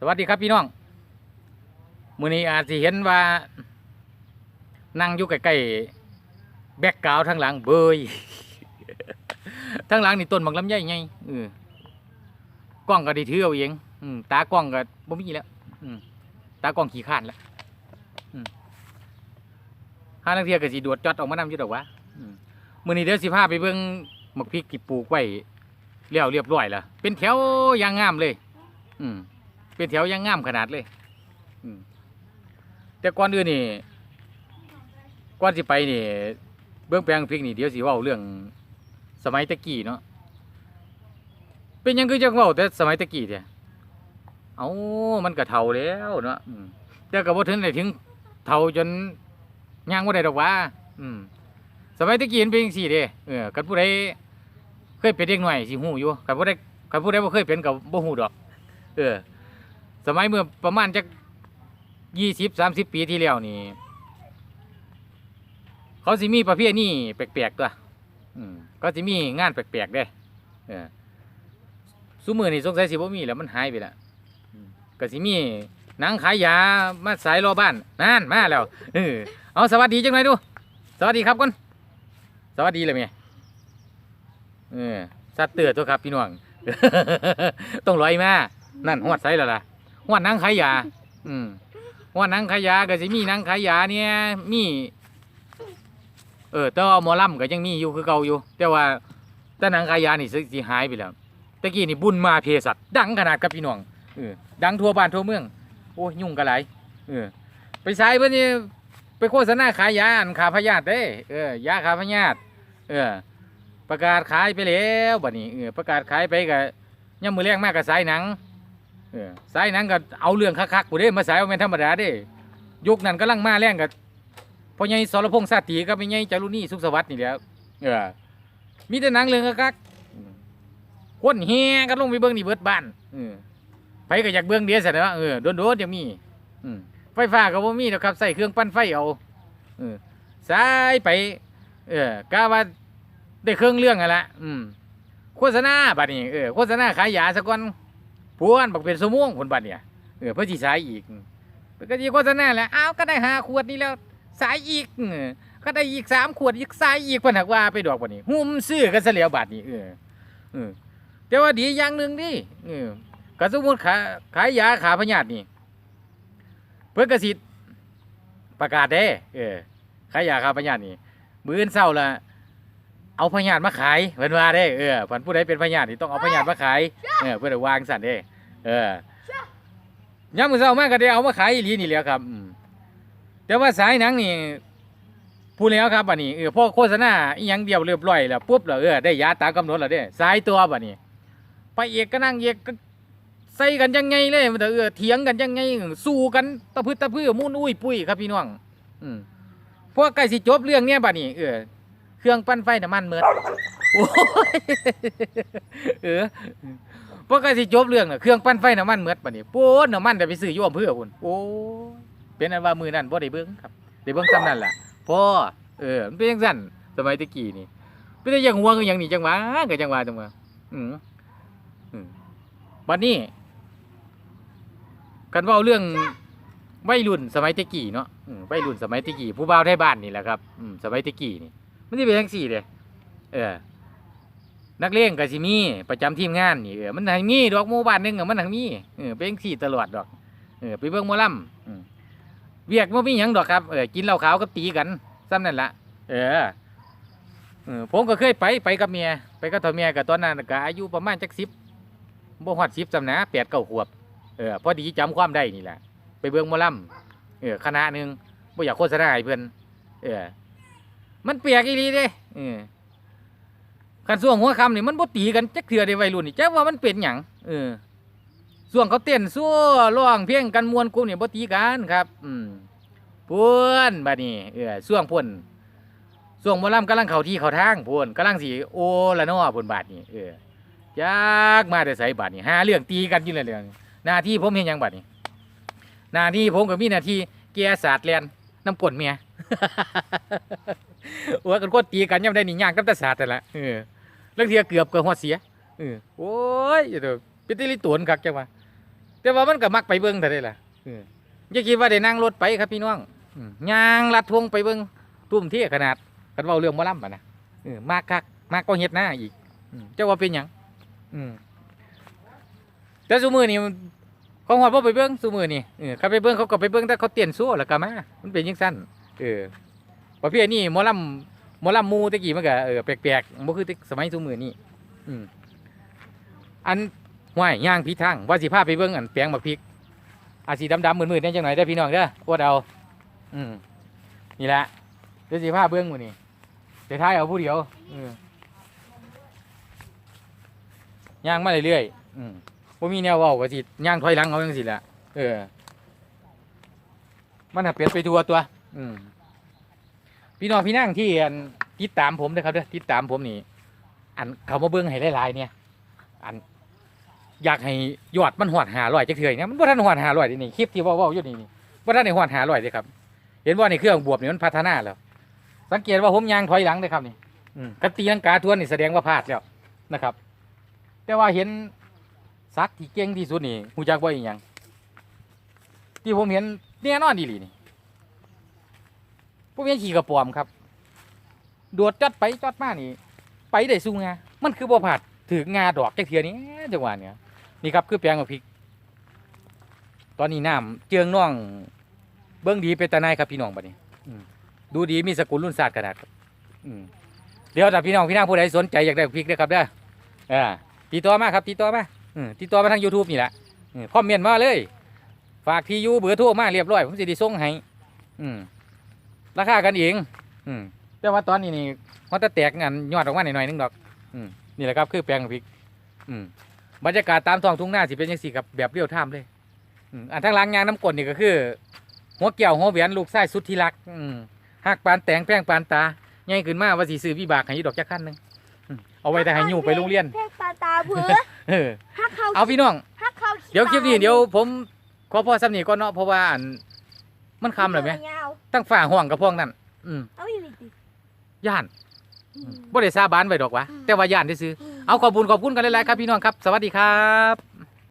สวัสดีครับพี่น้องมือนี้อาจสิเห็นว่า นั่งอยู่ใกล้ๆแบกกราวด์ทางหลังเบยทางหลังนี่ต้นบักลำไยไงเออกล้องก็ได้ถือเอาเองอืมตากล้องก็บ่มีแล้วอืมตากล้องขี้ข้านแล้วห้านักเที่ยวก็สิดวดจอดออกมานำอยู่ดอกวะมือนี้เดี๋ยวสิพาไปเบิ่งหมกพริกที่ปลูกไว้แล้วเรียบร้อยแล้วเป็นแถวอย่างงามเลย อืม เป็นแถวยังงามขนาดเลยแต่ก่อนอื่นนี่ก่อนสิไปนี่ เบื้องแปลงพริกนี่เดี๋ยวสิว้าเรื่องสมัยตะกี้เนาะเป็นยังคือจังเว้าแต่สมัยตะกี้เด้เอ้ามันก็เฒ่าแล้วเนาะแต่ก็บ่ถึงได้ถึงเฒ่าจนย่างบ่ได้ดอกว่า อืม สมัยตะกี้เป็นจังซี่เด้เออคันผู้ใดเคยเป็นเด็กน้อยสิฮู้อยู่คันผู้ใดคันผู้ใดบ่เคยเป็นก็บ่ฮู้ดอก เออ สมัยเมื่อประมาณจักยี่สิบสามสิบปีที่แล้วนี่ เขาสิมีประเภทนี่แปลกๆตัวอืมเขาสิมีงานแปลกๆเด้เออซุมือนี่สงสัยสิบ่มีแล้วมันหายไปและก็สิมีหนังขายยามาสายรอบ้านนั่นมาแล้วเออเอาสวัสดีจังหน่อยดู สวัสดีครับก่อนสวัสดีเลยเมียเออสัตว์เตือตัวครับพี่น้อง ต้องลอยมา นั่นหวดไสแล้วล่ะ หวหนังขายยา อืมหวหนังขายยาก็สิมีหนังขายยาเนี่ยมี เออแต่ว่าหมอลำก็ยังมีอยู่คือเก่าอยู่ แต่ว่าแต่หนังขายยานี่สิสิหายไปแล้วตะกี้นี่บุญมาเพสัตดังขนาดกับพี่น้องเออดังทั่วบ้านทั่วเมืองโอ้ยยุ่งกันหลายเออ ไปใช้เพื่อนี่ไปโฆษณาขายยาอันขาพยาธิเด้เออยาขาพยาธิเออ ประกาศขายไปแล้วบัดนี้เออประกาศขายไปก็ยังมือแรงมากกับสายหนัง สายหนังก็เอาเรื่องคักๆกูเด้มาสายเอาเป็นธรรมดาเด้ยุคนั้นกำลังมาแรงกับพ่อใหญ่สรพงษ์สาตีกับแม่ใหญ่จารุณีสุขสวัสดิ์นี่แหล้วเออมีแต่หนังเรื่องคักๆคนเฮกันลงไปเบิ่งนี่เบิดบ้านเออไปก็อยากเบิ่งเดียวซะเนาะเออโดนๆยังมีอืมไฟฟ้าก็บ่มีดอกครับใส่เครื่องปั่นไฟเอาเออสายไป เออกะว่าได้เครื่องเรื่องอะละอืมโฆษณาบัดนี้เออโฆษณาขายยาซะก่อน พวนบักเป็นสมวงผลบัดเนี่ยเออเพื่อจีสายอีกเพื่อก็จีโฆษณาแหล้วอ้าวก็ได้หาขวดนี้แล้วสายอีกก็ได้อีกสามขวดอีกสายอีกพนหักว่าไปดอกบัดนี้หุ่มซื้อกันซะแล้วบาดนี้เออเออแต่ว่าดีอย่างหนึ่งดิเออก็สมมุติขายขายยาขาพยาธินี่ เพื่อกสิทธ์ประกาศเด้เออขายยาขาพยาธินี่ มื้ออื่นเช้าละ เอาพยาธิมาขายเพิ่นว่าเด้เออเพิ่นผู้ใดเป็นพยาธินี่ต้องเอาพยาธิมาขายเออเพิ่นได้วางสั่นเด้เออยามมื้อเช้ามาก็ได้เอามาขายอีหลีนี่แหล้วครับอืมแต่ว่าสายหนังนี่พูดแล้วครับบัดนี้เออพอโฆษณาอีหยังเดียวเรียบร้อยแล้วปุ๊บแล้วเออได้ยาตามกำหนดแล้วเด้สายตัวบัดนี้ไปเอกก็นั่งเอกก็ใส่กันยังไงเลยมันเออเถียงกันยังไงสู้กันตะพื้ตะพื้มุ่นอุ้ยปุ้ยครับพี่น้อง อืมพวกใกล้สิจบเรื่องเนี้ยบัดนี้เออ เครื่องปั้นไฟน้ำมันเมิดโอ้ยเออพวกกสิจบเรื่องน่ะเครื่องปั้นไฟน้ำมันเมดบัดนี้ปูนน้ำมันได้ไปซื้ออยู่อำเภอพุ่นโอ้เป็นอันว่ามือนั้นบ่ได้เบิ่งครับได้เบิ่งซ้ำนั่นล่ะพ่อเออมันเป็นจังซั่นสมัยตะกี้นี่เป็นแต่ยังห่วงอยังนี่จังหวะก็จังหวะจังหวะอืมอืมบัดนี้กันเว้าเรื่องวัยรุ่นสมัยตะกี้เนาะวัยรุ่นสมัยตะกี้ผู้บ่าวไทยบ้านนี่แหละครับอืมสมัยตะกี้นี่ มันสิเป็นจังซี่เด้เออ นักเลงก็สิมีประจำทีมงานนี่เออมันหังมีดอกหมู่บ้านหนึงอะมันหังมีเออเป็นสี่ตลอดดอกเออไปเบิ่งหมอลำอืมเวียกบ่มีหยังดอกครับเออกินเหล้าขาวกับตีกันซ้ำนั่นละเออเออผมก็เคยไปไปกับเมียไปกับตัวเมียกับตอนนั้นก็อายุประมาณจักสิบบ่ฮอดสิบจำนะแปดเก้าขวบเออพอดีจำความได้นี่แหละ ไปเบิ่งหมอลำเออคณะหนึ่งบ่อยากโฆษณาให้เพิ่อนเออ มันเปียกอีหลีเด้เออกันส่วงหัวคำนี่มันบ่ตีกันจักเถื่อเด้วัยรุ่นนี่จักว่ามันเป็นหยังเออส่วงเขาเต้นซั่วร้องเพลงกันมวนกลุ่มนี่บ่ตีกันครับ อืมพ่นบัดนี้เออส่วงพ่นส่วงหมอลำกำลังเข้าที่เข้าทางพ่นกำลังสิโอละเนาะพ่นบาดนี้เออจักมาแต่ไสบาดนี้หาเรื่องตีกันอยู่เลยเรื่องหน้าที่ผมเห็นหยังบาดนี้หน้าที่ผมก็มีหน้าที่แก้ศาสตร์แลนน้ำกลนเมีย ว่ากันโคนตีกันย่ำได้นี่ย่างกับแต่ศาสตร์แต่ละเออเรื่องเทียเกือบเกือบหัวเสียเออโอ้ยอย่าเถอะเป็นติลิตวนคักจังวะแต่ว่ามันก็มักไปเบิ่งแต่ได้ล่ะเอออย่าคิดว่าได้นั่งรถไปครับพี่น้องย่างลัดทวงไปเบิ่งตุ้มเที่ขนาดกันเว้าเรื่องมอลำอะนะเออมากคักมากก็เฮ็ดหน้าอีกเจ้าว่าเป็นยังอืมแต่ซุมือนี่เขาหอดบ่ไปเบิ่งซุมือนี่เออเขาไปเบิ่งเขาก็ไปเบิ่งแต่เขาเตียนสู้แล้วก็มามันเป็นจังซั่นเออ ประเภทนี้หมอลำหมอลำมูตะกี้มันก็เออแปลกๆบ่คือแต่สมัยซุมือนี่อืมอันห้วยย่างพิดทางว่าสิพาไปเบิ่งอันแปลงบักพริกอาสีดำๆมืดๆนี่จังหน่อยได้อพี่น้องเด้ออวดเอาอืมนี่แหละเดี๋ยวสิพาเบิ่งมื้อนี้เดี๋ยวท้ายเอาผู้เดียวอืมย่างมาเรื่อยๆอืมบ่มีแนวเว้าก็สิย่างถอยหลังเอาจังซี่แหละเออ มันน่ะเปลี่ยนไปทัวตัว อืม พี่น้องพี่นั่งที่อันติดตามผมนะครับเด้อติดตามผมนี่อันเขามาเบิ่งให้หลายๆเนี่ย อัน อยากให้ยอดมันหอดหาลอยจักเถื่อยเนี่ยมันบ่ทันหอดหาลอยนี่คลิปที่เว้าๆอยู่นี่นี่บ่ทันได้หอดหาลอยเด้ครับ เห็นว่าในเครื่องบวบนี่มันพัฒนาแล้วสังเกตว่าผมยางถอยหลังเลยครับนี่กันตีลังกาทวนนี่แสดงว่าพลาดแล้วนะครับ แต่ว่าเห็นซักที่เก่งที่สุดนี่ฮู้จักว่าอีหยังที่ผมเห็นแน่นอนดีหลีนี่ ผมเห็นขี่กระปอมครับโดดจัดไปจัดมานี่ ไปได้สูงงามันคือบ่พลาดถืองาดอกจักเทียนี้จังหวะเนี้ยนี่ครับคือแปลงมะพริก ตอนนี้น้ำเจืองน่อง เบิ้องดีเป็นตาในครับพี่น้องบัดนี้ดูดีมีสกุลรุ่นศาสตร์ขนาดครับเดี๋ยวถ้าพี่น้องพี่นางผู้ใดสนใจอยากได้พริกนะครับเด้ออ่าติดต่อมาครับติดต่อมาติดต่อมาทาง YouTube นี่แหละคอมเมนต์มาเลย ฝากที่ยูเบอร์โทรมาเรียบร้อย ผมสิได้ส่งให้อืม ราคากันเองอืมแต่ว่าตอนนี้นี่มันจะแตกงานยอดออกมาหน่อยๆนึงดอก อืมนี่แหละครับคือแปลงพริก อืมบรรยากาศตามท้องทุ่งนาสิเป็นยังสี่กับแบบเรียวท่ามเลยอืมอันทางหล้างยางน้ำกลนนี่ก็คือ หัวเกี่ยวหัวแหวนลูกไส้สุดที่รัก อืมหักปานแตงแป้งปานตาใหญ่ขึ้นมาว่าสีซื้อวิบากให้อยี่ดอกจักขั้นหนึงอืมเอาไว้แต่ให้อยู่ไปโรงเรียนเพลงปลาตาเผือเออฮักเขาเอาพี่น้อง ฮักเขาเดี๋ยวคลิปนี้เดี๋ยวผมขอพอสำนีก่อนเนาะเพราะว่าอันมันคำเลยไหมยาว ตั้งฝ่าห่วงกับพวกนั้นอืมเอาอีกดิย่านบ่ได้ซาบานไว้ดอกวะแต่ว่าย่านได้ซื้อๆเอาขอบคุณขอบคุณกันหลายๆครับพี่น้องครับ สวัสดีครับ